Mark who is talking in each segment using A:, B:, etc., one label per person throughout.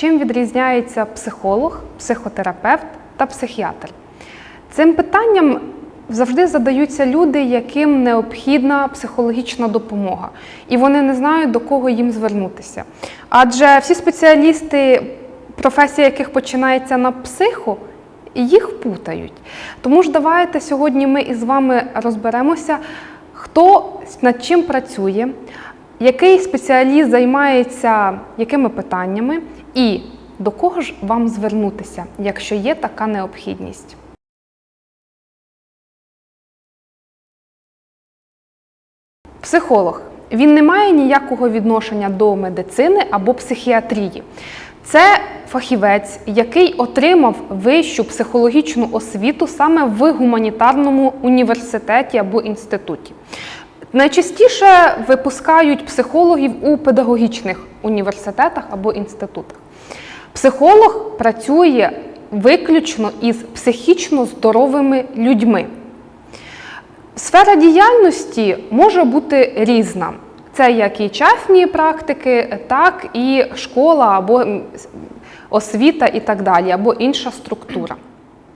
A: чим відрізняється психолог, психотерапевт та психіатр? Цим питанням завжди задаються люди, яким необхідна психологічна допомога, і вони не знають, до кого їм звернутися. Адже всі спеціалісти, професія яких починається на психо, їх путають. Тому ж давайте сьогодні ми із вами розберемося, хто над чим працює, який спеціаліст займається якими питаннями, і до кого ж вам звернутися, якщо є така необхідність. Психолог. Він не має ніякого відношення до медицини або психіатрії. Це фахівець, який отримав вищу психологічну освіту саме в гуманітарному університеті або інституті. Найчастіше випускають психологів у педагогічних університетах або інститутах. Психолог працює виключно із психічно здоровими людьми. Сфера діяльності може бути різна. Це як і частні практики, так і школа або освіта і так далі, або інша структура.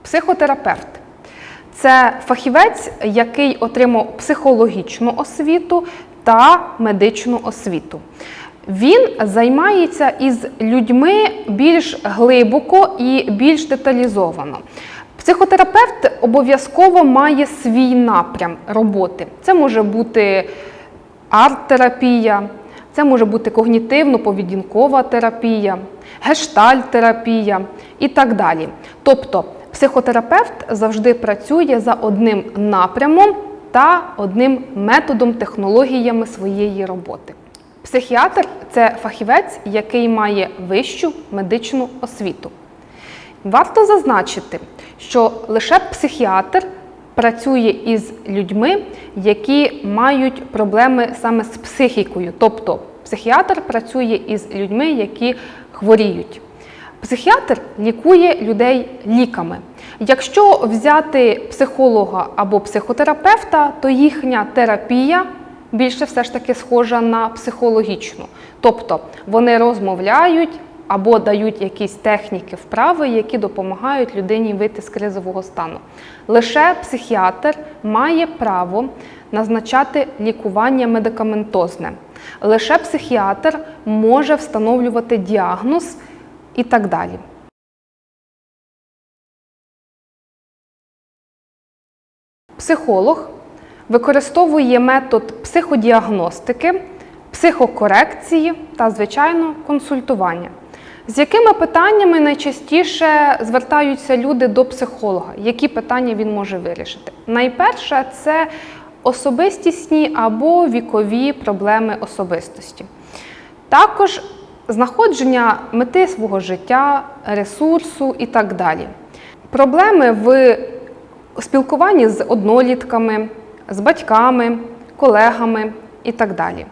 A: Психотерапевт це фахівець, який отримав психологічну освіту та медичну освіту. Він займається із людьми більш глибоко і більш деталізовано. Психотерапевт обов'язково має свій напрям роботи. Це може бути арт-терапія, це може бути когнітивно-поведінкова терапія, гештальт-терапія і так далі. Тобто психотерапевт завжди працює за одним напрямом та одним методом, технологіями своєї роботи. Психіатр це фахівець, який має вищу медичну освіту. Варто зазначити, що лише психіатр працює із людьми, які мають проблеми саме з психікою. Тобто психіатр працює із людьми, які хворіють. Психіатр лікує людей ліками. Якщо взяти психолога або психотерапевта, то їхня терапія більше все ж таки схожа на психологічну. Тобто вони розмовляють або дають якісь техніки, вправи, які допомагають людині вийти з кризового стану. Лише психіатр має право назначати лікування медикаментозне. Лише психіатр може встановлювати діагноз і так далі. Психолог використовує метод психодіагностики, психокорекції та, звичайно, консультування. З якими питаннями найчастіше звертаються люди до психолога? Які питання він може вирішити? Найперше це особистісні або вікові проблеми особистості. Також знаходження мети свого життя, ресурсу і так далі. Проблеми в спілкуванні з однолітками, з батьками, колегами і так далі.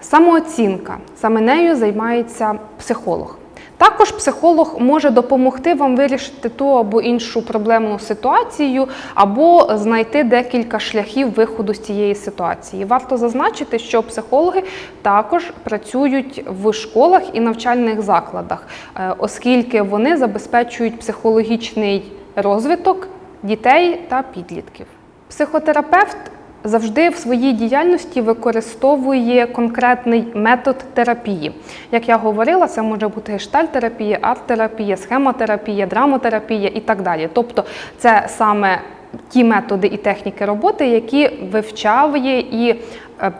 A: Самооцінка. Саме нею займається психолог. Також психолог може допомогти вам вирішити ту або іншу проблемну ситуацію, або знайти декілька шляхів виходу з цієї ситуації. Варто зазначити, що психологи також працюють в школах і навчальних закладах, е, оскільки вони забезпечують психологічний розвиток дітей та підлітків. Психотерапевт завжди в своїй діяльності використовує конкретний метод терапії. Як я говорила, це може бути гештальтерапія, арт-терапія, схемотерапія, драмотерапія і так далі. Тобто, це саме ті методи і техніки роботи, які вивчає і е,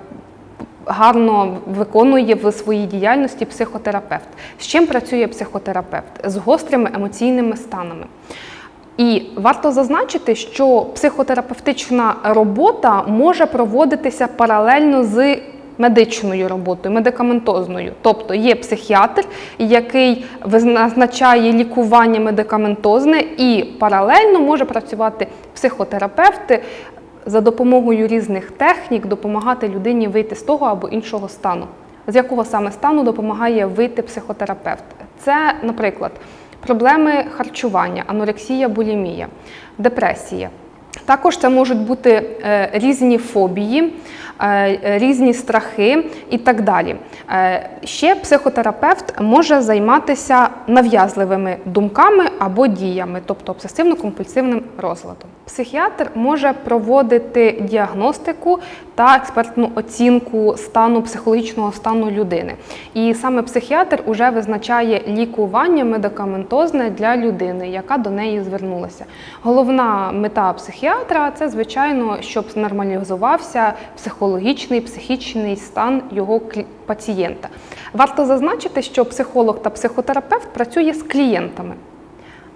A: гарно виконує в своїй діяльності психотерапевт. З чим працює психотерапевт? З гострими емоційними станами. І варто зазначити, що психотерапевтична робота може проводитися паралельно з медичною роботою, медикаментозною. Тобто є психіатр, який визначає лікування медикаментозне, і паралельно може працювати психотерапевт за допомогою різних технік допомагати людині вийти з того або іншого стану. З якого саме стану допомагає вийти психотерапевт? Це, наприклад, проблеми харчування, анорексія, булімія, депресія. Також це можуть бути е, різні фобії, різні страхи і так далі. Е, Ще психотерапевт може займатися нав'язливими думками або діями, тобто обсесивно-компульсивним розладом. Психіатр може проводити діагностику та експертну оцінку стану психологічного стану людини. І саме психіатр уже визначає лікування медикаментозне для людини, яка до неї звернулася. Головна мета психіатра це, звичайно, щоб нормалізувався психологічний, психічний стан його пацієнта. Варто зазначити, що психолог та психотерапевт працює з клієнтами.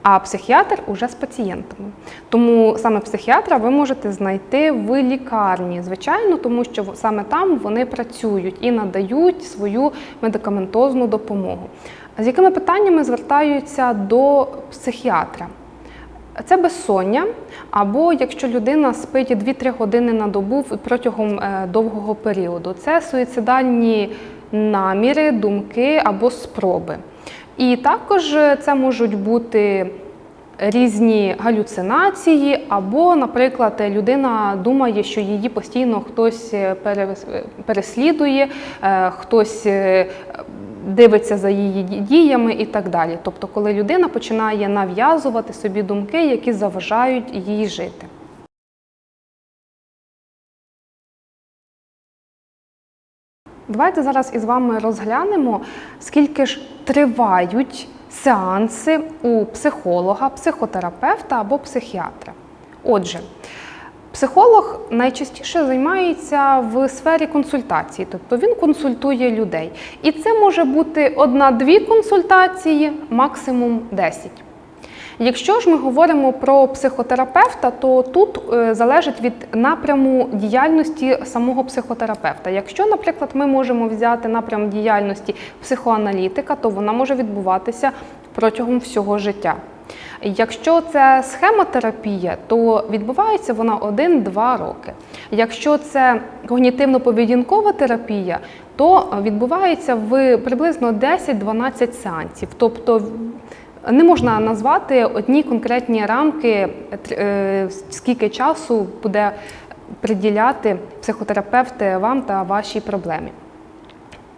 A: А психіатр уже з пацієнтами. Тому саме психіатра ви можете знайти в лікарні, звичайно, тому що саме там вони працюють і надають свою медикаментозну допомогу. З якими питаннями звертаються до психіатра? Це безсоння, або якщо людина спить 2-3 години на добу протягом е, довгого періоду, це суїцидальні наміри, думки або спроби. І також е, це можуть бути різні галюцинації, або, наприклад, людина думає, що її постійно хтось е, переслідує, хтось дивиться за її діями і так далі. Тобто, коли людина починає нав'язувати собі думки, які заважають їй жити. Давайте зараз із вами розглянемо, скільки ж тривають сеанси у психолога, психотерапевта або психіатра. Отже, психолог найчастіше займається в сфері консультації, тобто він консультує людей. І це може бути одна-дві консультації, максимум 10. Якщо ж ми говоримо про психотерапевта, то тут е, залежить від напряму діяльності самого психотерапевта. Якщо, наприклад, ми можемо взяти напрям діяльності психоаналітика, то вона може відбуватися протягом всього життя. Якщо це схемотерапія, то відбувається вона 1-2 роки. Якщо це когнітивно-поведінкова терапія, то відбувається в приблизно 10-12 сеансів. Тобто не можна назвати одні конкретні рамки, е, скільки часу буде приділяти психотерапевт вам та вашій проблемі.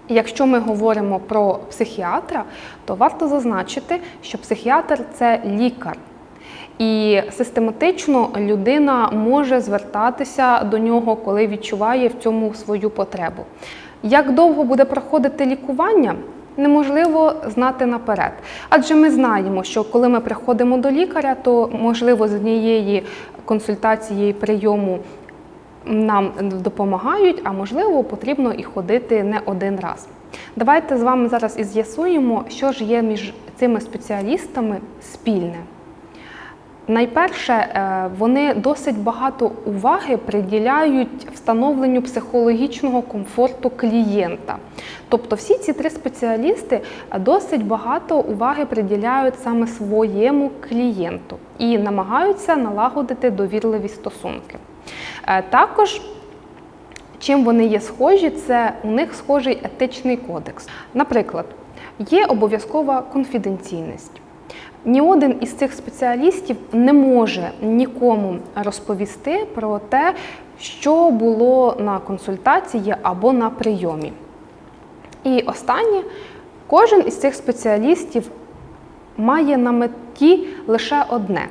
A: Якщо ми говоримо про психіатра, то варто зазначити, що психіатр це лікар. І систематично людина може звертатися до нього, коли відчуває в цьому свою потребу. Як довго буде проходити лікування, неможливо знати наперед. Адже ми знаємо, що коли ми приходимо до лікаря, то можливо з однієї консультації прийому нам допомагають, а можливо, потрібно і ходити не один раз. Давайте з вами зараз і з'ясуємо, що ж є між цими спеціалістами спільне. Найперше, е, вони досить багато уваги приділяють встановленню психологічного комфорту клієнта. Тобто всі ці три спеціалісти досить багато уваги приділяють саме своєму клієнту і намагаються налагодити довірливі стосунки. Е, Також Чим вони є схожі, це у них схожий етичний кодекс. Наприклад, є обов'язкова конфіденційність. Ні один із цих спеціалістів не може нікому розповісти про те, що було на консультації або на прийомі. І останнє, кожен із цих спеціалістів має на меті лише одне: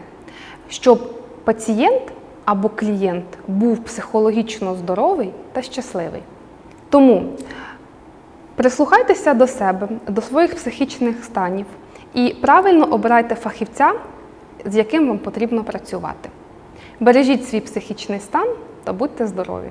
A: щоб пацієнт або клієнт був психологічно здоровий та щасливий. Тому прислухайтеся до себе, до своїх психічних станів і правильно обирайте фахівця, з яким вам потрібно працювати. Бережіть свій психічний стан та будьте здорові!